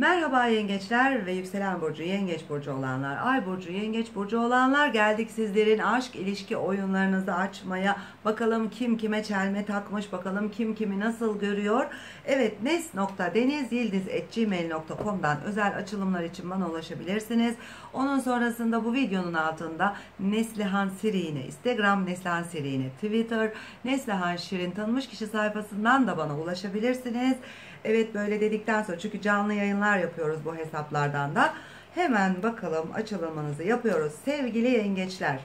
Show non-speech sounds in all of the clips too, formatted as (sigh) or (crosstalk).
Merhaba yengeçler ve yükselen burcu yengeç burcu olanlar, ay burcu yengeç burcu olanlar geldik sizlerin aşk ilişki oyunlarınızı açmaya. Bakalım kim kime çelme takmış, bakalım kim kimi nasıl görüyor. Evet nes.denizyildiz.gmail.com'dan özel açılımlar için bana ulaşabilirsiniz. Onun sonrasında bu videonun altında Neslihan Siri'ne, Instagram Neslihan Siri'ne, Twitter Neslihan Şirin tanınmış kişi sayfasından da bana ulaşabilirsiniz. Evet böyle dedikten sonra çünkü canlı yayınlar yapıyoruz bu hesaplardan da. Hemen bakalım açılımınızı yapıyoruz sevgili yengeçler.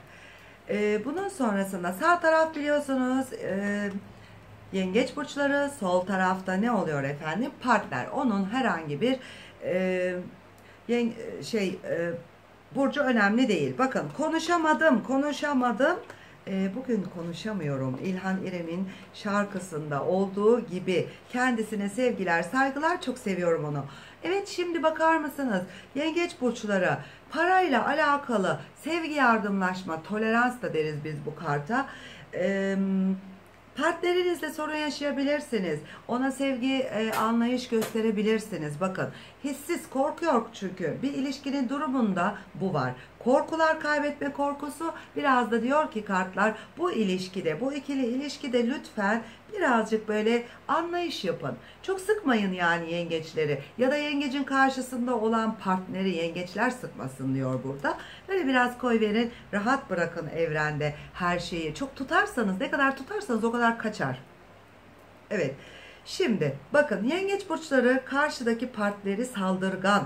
Ee, bunun sonrasında sağ taraf biliyorsunuz e, yengeç burçları sol tarafta ne oluyor efendim partner onun herhangi bir e, yen, şey e, burcu önemli değil. Bakın konuşamadım konuşamadım e, bugün konuşamıyorum. İlhan İrem'in şarkısında olduğu gibi kendisine sevgiler, saygılar çok seviyorum onu. Evet şimdi bakar mısınız? Yengeç burçları parayla alakalı sevgi yardımlaşma, tolerans da deriz biz bu karta. Eee Partnerinizle sorun yaşayabilirsiniz. Ona sevgi, e, anlayış gösterebilirsiniz. Bakın hissiz korku yok çünkü. Bir ilişkinin durumunda bu var. Korkular kaybetme korkusu biraz da diyor ki kartlar bu ilişkide, bu ikili ilişkide lütfen birazcık böyle anlayış yapın. Çok sıkmayın yani yengeçleri ya da yengecin karşısında olan partneri yengeçler sıkmasın diyor burada. Böyle biraz koy verin, rahat bırakın evrende her şeyi. Çok tutarsanız, ne kadar tutarsanız o kadar kaçar. Evet. Şimdi bakın yengeç burçları karşıdaki partneri saldırgan,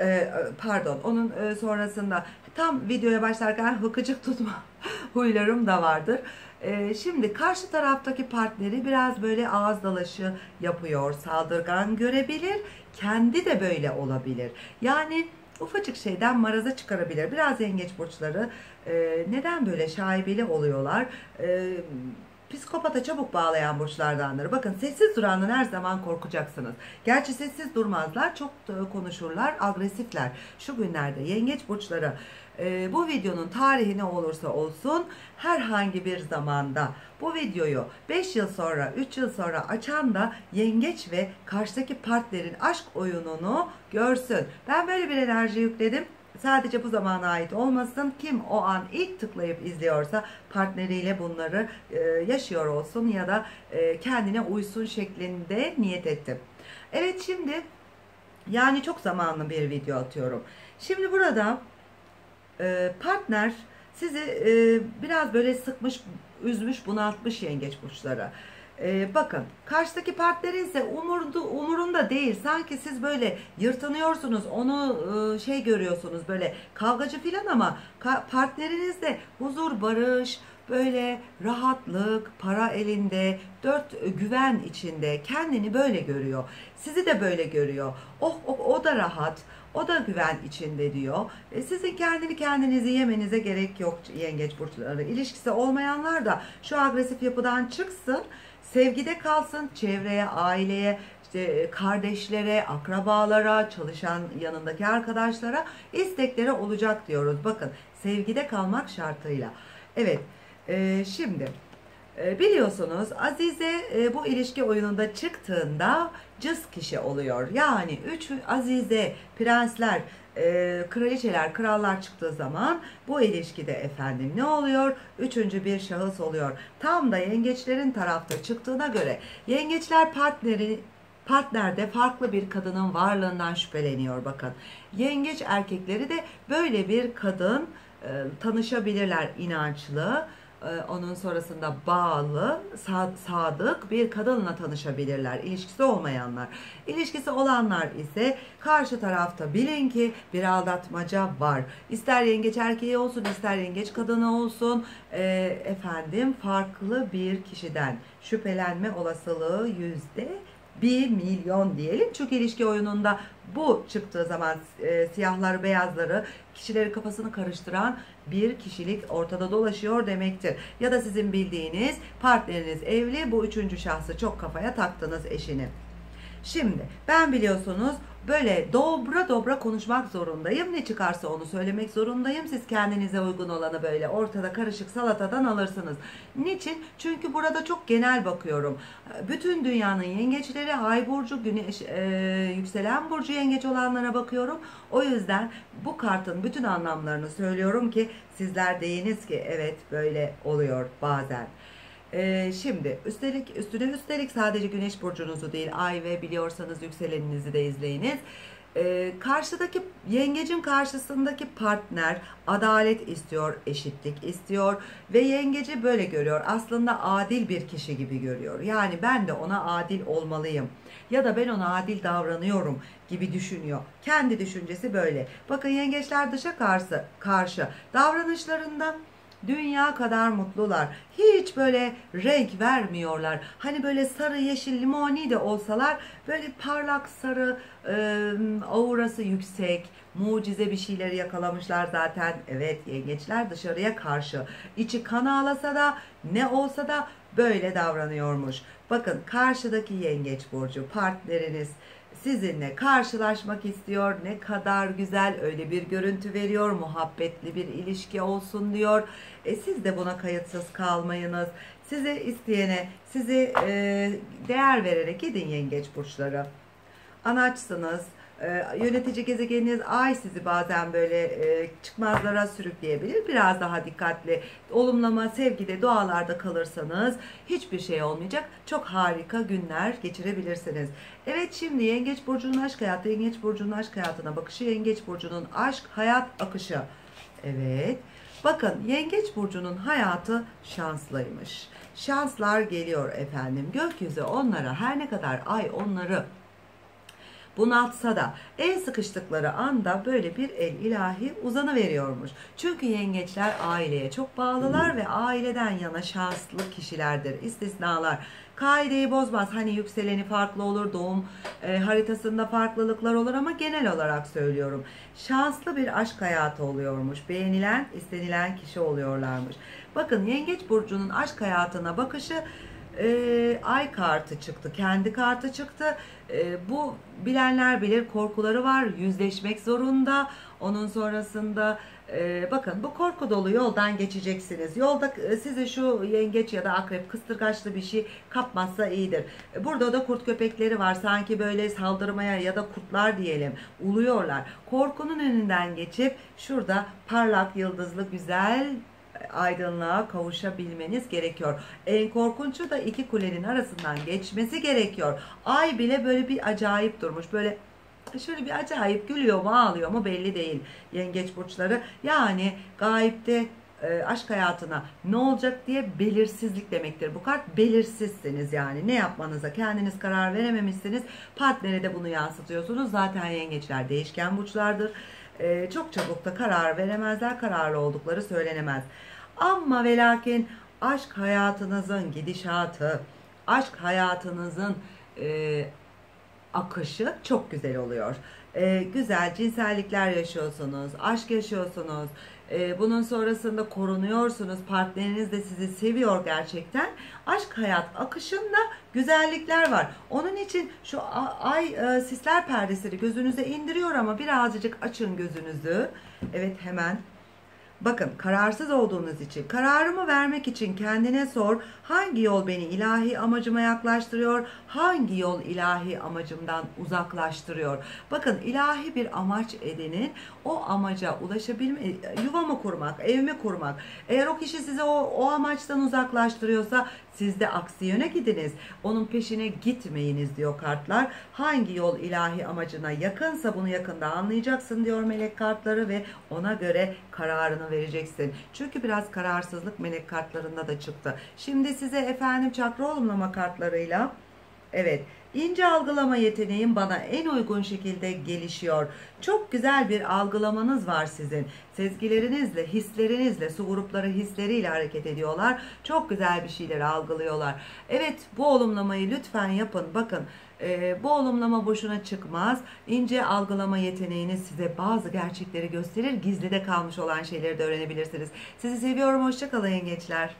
e, pardon onun e, sonrasında tam videoya başlarken (laughs) hıkıcık tutma (laughs) huylarım da vardır. E, şimdi karşı taraftaki partneri biraz böyle ağız dalaşı yapıyor, saldırgan görebilir, kendi de böyle olabilir. Yani ufacık şeyden maraza çıkarabilir. Biraz yengeç burçları neden böyle şaibeli oluyorlar? Psikopata çabuk bağlayan burçlardandır. Bakın sessiz durandan her zaman korkacaksınız. Gerçi sessiz durmazlar, çok konuşurlar, agresifler. Şu günlerde yengeç burçları e, bu videonun tarihi ne olursa olsun herhangi bir zamanda bu videoyu 5 yıl sonra 3 yıl sonra açan da yengeç ve karşıdaki partnerin aşk oyununu görsün. Ben böyle bir enerji yükledim sadece bu zamana ait olmasın. Kim o an ilk tıklayıp izliyorsa partneriyle bunları e, yaşıyor olsun ya da e, kendine uysun şeklinde niyet ettim. Evet şimdi yani çok zamanlı bir video atıyorum. Şimdi burada e, partner sizi e, biraz böyle sıkmış, üzmüş, bunaltmış yengeç burçlara. Ee, bakın karşıdaki partnerin ise umurdu, umurunda değil. Sanki siz böyle yırtınıyorsunuz. Onu e, şey görüyorsunuz böyle kavgacı filan ama partnerinizde huzur, barış, böyle rahatlık, para elinde, dört güven içinde kendini böyle görüyor. Sizi de böyle görüyor. Oh, oh o da rahat. O da güven içinde diyor. E, sizin kendini kendinizi yemenize gerek yok yengeç burçları. İlişkisi olmayanlar da şu agresif yapıdan çıksın sevgide kalsın çevreye, aileye, işte e, kardeşlere, akrabalara, çalışan yanındaki arkadaşlara istekleri olacak diyoruz. Bakın sevgide kalmak şartıyla. Evet e, şimdi biliyorsunuz Azize e, bu ilişki oyununda çıktığında cız kişi oluyor. Yani üç Azize, prensler, e, kraliçeler, krallar çıktığı zaman bu ilişkide efendim ne oluyor? Üçüncü bir şahıs oluyor. Tam da yengeçlerin tarafta çıktığına göre yengeçler partneri partnerde farklı bir kadının varlığından şüpheleniyor bakın. Yengeç erkekleri de böyle bir kadın e, tanışabilirler inançlı ee, onun sonrasında bağlı, sadık bir kadınla tanışabilirler. İlişkisi olmayanlar. İlişkisi olanlar ise karşı tarafta bilin ki bir aldatmaca var. İster yengeç erkeği olsun, ister yengeç kadını olsun, e, efendim farklı bir kişiden şüphelenme olasılığı yüzde 1 milyon diyelim. Çünkü ilişki oyununda bu çıktığı zaman e, siyahları beyazları kişileri kafasını karıştıran bir kişilik ortada dolaşıyor demektir. Ya da sizin bildiğiniz partneriniz evli bu üçüncü şahsı çok kafaya taktınız eşini. Şimdi ben biliyorsunuz böyle dobra dobra konuşmak zorundayım. Ne çıkarsa onu söylemek zorundayım. Siz kendinize uygun olanı böyle ortada karışık salatadan alırsınız. Niçin? Çünkü burada çok genel bakıyorum. Bütün dünyanın yengeçleri ay burcu, güneş, e, yükselen burcu yengeç olanlara bakıyorum. O yüzden bu kartın bütün anlamlarını söylüyorum ki sizler deyiniz ki evet böyle oluyor bazen. Ee, şimdi üstelik üstüne üstelik sadece güneş burcunuzu değil ay ve biliyorsanız yükseleninizi de izleyiniz. Ee, karşıdaki yengecin karşısındaki partner adalet istiyor, eşitlik istiyor ve yengeci böyle görüyor. Aslında adil bir kişi gibi görüyor. Yani ben de ona adil olmalıyım ya da ben ona adil davranıyorum gibi düşünüyor. Kendi düşüncesi böyle. Bakın yengeçler dışa karşı, karşı davranışlarında dünya kadar mutlular. Hiç böyle renk vermiyorlar. Hani böyle sarı, yeşil, limoni de olsalar böyle parlak sarı, e, aurası yüksek, mucize bir şeyleri yakalamışlar zaten. Evet yengeçler dışarıya karşı. içi kan ağlasa da ne olsa da böyle davranıyormuş. Bakın karşıdaki yengeç burcu partneriniz sizinle karşılaşmak istiyor. Ne kadar güzel öyle bir görüntü veriyor. Muhabbetli bir ilişki olsun diyor. E, siz de buna kayıtsız kalmayınız. Sizi isteyene, sizi e, değer vererek gidin yengeç burçları. Anaçsınız ee, yönetici gezegeniniz ay sizi bazen böyle e, çıkmazlara sürükleyebilir. Biraz daha dikkatli, olumlama, sevgide, dualarda kalırsanız hiçbir şey olmayacak. Çok harika günler geçirebilirsiniz. Evet şimdi Yengeç Burcu'nun aşk hayatı, Yengeç Burcu'nun aşk hayatına bakışı, Yengeç Burcu'nun aşk hayat akışı. Evet. Bakın Yengeç Burcu'nun hayatı şanslıymış. Şanslar geliyor efendim. Gökyüzü onlara her ne kadar ay onları bunaltsa da el sıkıştıkları anda böyle bir el ilahi uzanı veriyormuş. Çünkü yengeçler aileye çok bağlılar ve aileden yana şanslı kişilerdir. İstisnalar kaideyi bozmaz. Hani yükseleni farklı olur, doğum e, haritasında farklılıklar olur ama genel olarak söylüyorum. Şanslı bir aşk hayatı oluyormuş. Beğenilen, istenilen kişi oluyorlarmış. Bakın Yengeç Burcu'nun aşk hayatına bakışı e, ay kartı çıktı, kendi kartı çıktı. E, bu bilenler bilir korkuları var, yüzleşmek zorunda. Onun sonrasında e, bakın bu korku dolu yoldan geçeceksiniz. Yolda e, size şu yengeç ya da akrep kıstırgaçlı bir şey kapmazsa iyidir. E, burada da kurt köpekleri var. Sanki böyle saldırmaya ya da kurtlar diyelim uluyorlar. Korkunun önünden geçip şurada parlak yıldızlı güzel aydınlığa kavuşabilmeniz gerekiyor. En korkuncu da iki kulenin arasından geçmesi gerekiyor. Ay bile böyle bir acayip durmuş. Böyle şöyle bir acayip gülüyor mu ağlıyor mu belli değil yengeç burçları. Yani gayipte e, aşk hayatına ne olacak diye belirsizlik demektir. Bu kart belirsizsiniz yani ne yapmanıza kendiniz karar verememişsiniz. Partnere de bunu yansıtıyorsunuz. Zaten yengeçler değişken burçlardır. E, çok çabuk da karar veremezler. Kararlı oldukları söylenemez. Ama ve lakin aşk hayatınızın gidişatı, aşk hayatınızın e, akışı çok güzel oluyor. E, güzel cinsellikler yaşıyorsunuz, aşk yaşıyorsunuz. E, bunun sonrasında korunuyorsunuz. Partneriniz de sizi seviyor gerçekten. Aşk hayat akışında güzellikler var. Onun için şu ay e, sisler perdesini gözünüze indiriyor ama birazcık açın gözünüzü. Evet hemen Bakın kararsız olduğunuz için, kararımı vermek için kendine sor. Hangi yol beni ilahi amacıma yaklaştırıyor? Hangi yol ilahi amacımdan uzaklaştırıyor? Bakın ilahi bir amaç edinin o amaca ulaşabilme, yuvamı kurmak, evimi kurmak. Eğer o kişi size o, o amaçtan uzaklaştırıyorsa siz de aksi yöne gidiniz. Onun peşine gitmeyiniz diyor kartlar. Hangi yol ilahi amacına yakınsa bunu yakında anlayacaksın diyor melek kartları ve ona göre kararını vereceksin. Çünkü biraz kararsızlık melek kartlarında da çıktı. Şimdi size efendim çakra olumlama kartlarıyla Evet, ince algılama yeteneğim bana en uygun şekilde gelişiyor. Çok güzel bir algılamanız var sizin. Sezgilerinizle, hislerinizle, su grupları hisleriyle hareket ediyorlar. Çok güzel bir şeyleri algılıyorlar. Evet, bu olumlamayı lütfen yapın. Bakın, e, bu olumlama boşuna çıkmaz. İnce algılama yeteneğiniz size bazı gerçekleri gösterir. Gizlide kalmış olan şeyleri de öğrenebilirsiniz. Sizi seviyorum. Hoşçakalın yengeçler.